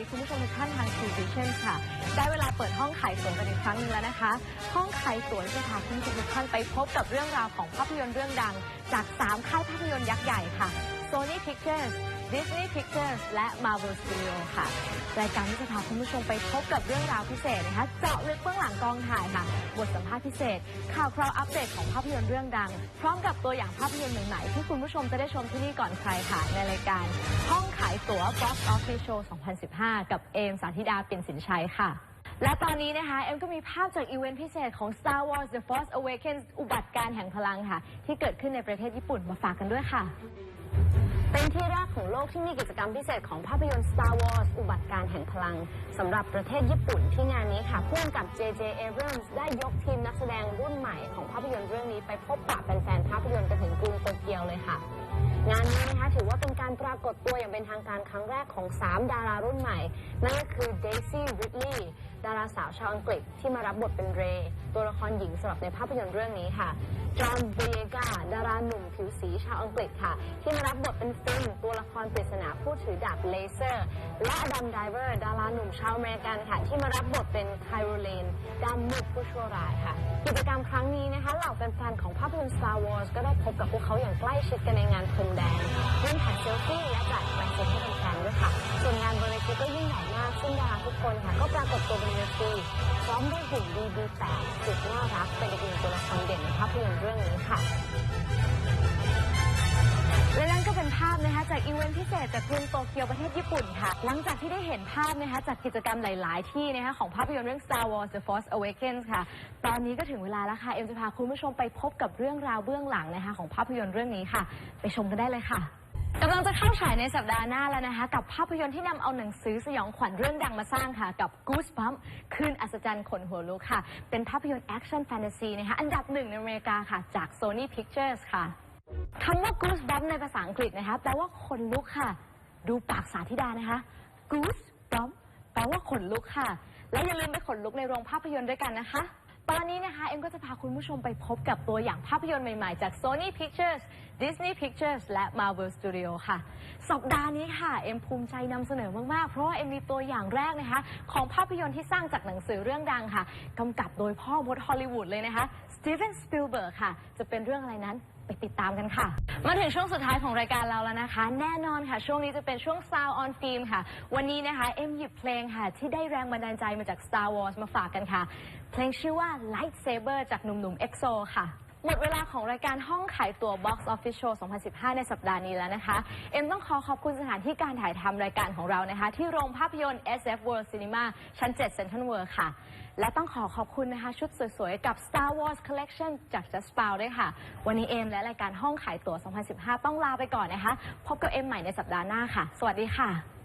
ดีคุณผู้ชมทุกท่านทางทีวีเช่นค่ะ ได้เวลาเปิดห้องขายสวนกันอีกครั้งหนึงแล้วนะคะ ห้องขายสวนจะพาคุณผู้ชมทุกท่านไปพบกับเรื่องราวของภาพยนตร์เรื่องดัง จาก 3 ค่ายภาพยนตร์ยักษ์ใหญ่ค่ะ Sony Pictures Disney Pictures และ Marvel Studio ค่ะ รายการที่จะพาคุณผู้ชมไปพบกับเรื่องราวพิเศษนะคะ เจาะลึกเบื้องหลังกองถ่ายค่ะ บทสัมภาษณ์พิเศษ ข่าวคราวอัปเดตของภาพยนตร์เรื่องดัง พร้อมกับตัวอย่างภาพยนตร์ใหม่ๆที่คุณผู้ชมจะได้ชมที่นี่ก่อนใครค่ะ ในรายการห้องขายตั๋ว Box Office Show 2015 กับเอมสาธิดาเปลี่ยนสินชัยค่ะและตอนนี้นะคะ เอ็มก็มีภาพจากอีเวนต์พิเศษของ Star Wars The Force Awakens อุบัติการแห่งพลังค่ะ ที่เกิดขึ้นในประเทศญี่ปุ่นมาฝากกันด้วยค่ะ เป็นที่แรกของโลกที่มีกิจกรรมพิเศษของภาพยนตร์ Star Wars อุบัติการแห่งพลังสำหรับประเทศญี่ปุ่นที่งานนี้ค่ะพ่วงกับ J.J. Abrams ได้ยกทีมนักแสดงรุ่นใหม่ของภาพยนตร์เรื่องนี้ไปพบปะแฟนๆภาพยนตร์กันถึงกรุงโตเกียวเลยค่ะ งานนี้นะคะถือว่าเป็นการปรากฏตัวอย่างเป็นทางการครั้งแรกของ 3 ดารารุ่นใหม่ นั่นก็คือ Daisy Ridley ดาราสาวชาวอังกฤษที่มารับบทเป็นเรย์ตัวละครหญิงสำหรับในภาพยนตร์เรื่องนี้ค่ะจอห์นเบเยกาดาราหนุ่มผิวสีชาวอังกฤษค่ะ ที่มารับบทเป็นฟินตัวละครปริศนาผู้ถือดาบเลเซอร์ และอดัมไดเวอร์ ดาราหนุ่มชาวอเมริกันค่ะ ที่มารับบทเป็นไคโรเลนด้านมืดผู้ชั่วร้ายค่ะ กิจกรรมครั้งนี้นะคะเหล่าแฟนๆของภาพยนตร์ Star Wars ก็ได้พบกับพวกเขาอย่างใกล้ชิดกันในงานพรมแดงร่วมถ่ายเซลฟี่และจัดแฟนเซ็ตให้แฟนๆด้วยค่ะส่วนงานบริ นดาราทุกคนค่ะ ก็ปรากฏตัวบนเวทีพร้อมด้วยหุ่นดีดีแปดสุดน่ารักเป็นอีกหนึ่งตัวละครเด่นในภาพยนตร์เรื่องนี้ค่ะและนั่นก็เป็นภาพนะคะจากอีเวนต์พิเศษจากกรุงโตเกียวประเทศญี่ปุ่นค่ะ หลังจากที่ได้เห็นภาพนะคะจากกิจกรรมหลาย ๆ ที่นะคะของภาพยนตร์เรื่อง Star Wars The Force Awakens ค่ะ ตอนนี้ก็ถึงเวลาแล้วค่ะ เอ็มจะพาคุณผู้ชมไปพบกับเรื่องราวเบื้องหลังนะคะของภาพยนตร์เรื่องนี้ค่ะ ไปชมกันได้เลยค่ะ กำลังจะเข้าฉายในสัปดาห์หน้าแล้วนะคะ กับภาพยนตร์ที่นำเอาหนังสือสยองขวัญเรื่องดังมาสร้างค่ะ กับ Goosebumps คืนอัศจรรย์ขนหัวลุกค่ะ เป็นภาพยนตร์แอคชั่นแฟนตาซีนะคะ อันดับหนึ่งในอเมริกาค่ะ จาก Sony Pictures ค่ะคำว่า goosebump ในภาษาอังกฤษนะคะแปลว่าขนลุกค่ะ ดูปากสาธิดานะคะ goosebump แปลว่าขนลุกค่ะ และอย่าลืมไปขนลุกในโรงภาพยนตร์ด้วยกันนะคะ ตอนนี้นะคะเอ็มก็จะพาคุณผู้ชมไปพบกับตัวอย่างภาพยนตร์ใหม่ๆ จาก Sony Pictures Disney Pictures และ Marvel Studio ค่ะ สัปดาห์นี้ค่ะ เอ็มภูมิใจนำเสนอมาก ๆ เพราะว่าเอ็มมีตัวอย่างแรกนะคะ ของภาพยนตร์ที่สร้างจากหนังสือเรื่องดังค่ะกำกับโดยพ่อมดฮอลลีวูดเลยนะคะสตีเวนสปิลเบิร์กค่ะ จะเป็นเรื่องอะไรนั้นไปติดตามกันค่ะ มาถึงช่วงสุดท้ายของรายการเราแล้วนะคะ แน่นอนค่ะ ช่วงนี้จะเป็นช่วง Sound on Film ค่ะ วันนี้นะคะ เอ็มหยิบเพลงค่ะ ที่ได้แรงบันดาลใจมาจาก Star Wars มาฝากกันค่ะ เพลงชื่อว่า Lightsaber จากหนุ่มๆ EXO ค่ะ หมดเวลาของรายการห้องขายตัว Box Office Show 2015 ในสัปดาห์นี้แล้วนะคะ เอ็มต้องขอขอบคุณสถานที่การถ่ายทำรายการของเรานะคะ ที่โรงภาพยนตร์ SF World Cinema ชั้น 7 Central World ค่ะ และต้องขอขอบคุณนะคะ ชุดสวยๆ กับ Star Wars Collection จาก Just s p o u ด้วยค่ะ วันนี้เอ็มและรายการห้องขายตั๋ว2015 ต้องลาไปก่อนนะคะ พบกับเอ็มใหม่ในสัปดาห์หน้าค่ะ สวัสดีค่ะ